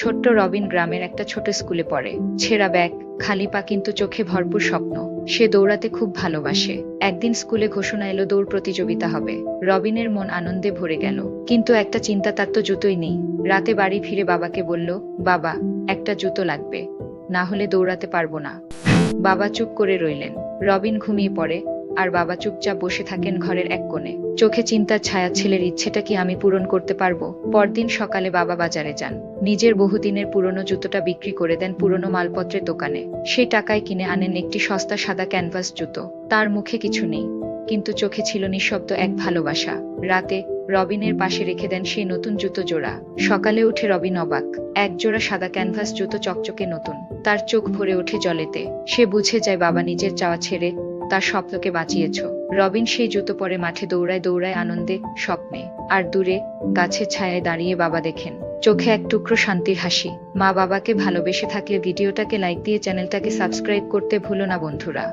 ছোট্ট রবিন গ্রামের একটা ছোট স্কুলে পড়ে। ছেঁড়া ব্যাগ, খালি পা কিন্তু চোখে ভরপুর স্বপ্ন। সে দৌড়াতে খুব ভালোবাসে। একদিন স্কুলে ঘোষণা এলো দৌড় প্রতিযোগিতা হবে। রবিনের মন আনন্দে ভরে গেল। কিন্তু একটা চিন্তা তার তো জুতোই নেই। রাতে বাড়ি ফিরে বাবাকে বলল, বাবা, একটা জুতো লাগবে। না হলে দৌড়াতে পারব না। বাবা চুপ করে রইলেন। রবিন ঘুমিয়ে পড়ে। আর বাবা চুপচাপ বসে থাকেন ঘরের এক কোণে। চোখে চিন্তার ছায়া ছেলের ইচ্ছেটা কি আমি পূরণ করতে পারব? পরদিন সকালে বাবা বাজারে যান। নিজের বহুদিনের পুরনো জুতোটা বিক্রি করে দেন পুরনো মালপত্রের দোকানে। সেই টাকায় কিনে আনেন একটি সস্তা সাদা ক্যানভাস জুতো। তার মুখে কিছু নেই, কিন্তু চোখে ছিল নিঃশব্দ এক ভালোবাসা। রাতে রবিনের পাশে রেখে দেন সেই নতুন জুতো জোড়া। সকালে উঠে রবিন অবাক এক জোড়া সাদা ক্যানভাস জুতো চকচকে নতুন। তার চোখ ভরে ওঠে জলেতে। সে বুঝে যায় বাবা নিজের চাওয়া ছেড়ে তার স্বপ্নকে বাঁচিয়েছ। রবিন সেই জুতো পরে মাঠে দৌড়ায় দৌড়ায় আনন্দে স্বপ্নে। আর দূরে, গাছের ছায়ায় দাঁড়িয়ে বাবা দেখেন। চোখে এক টুকরো শান্তির হাসি। মা বাবাকে ভালোবেসে থাকলে ভিডিওটাকে লাইক দিয়ে চ্যানেলটাকে সাবস্ক্রাইব করতে ভুলো না বন্ধুরা।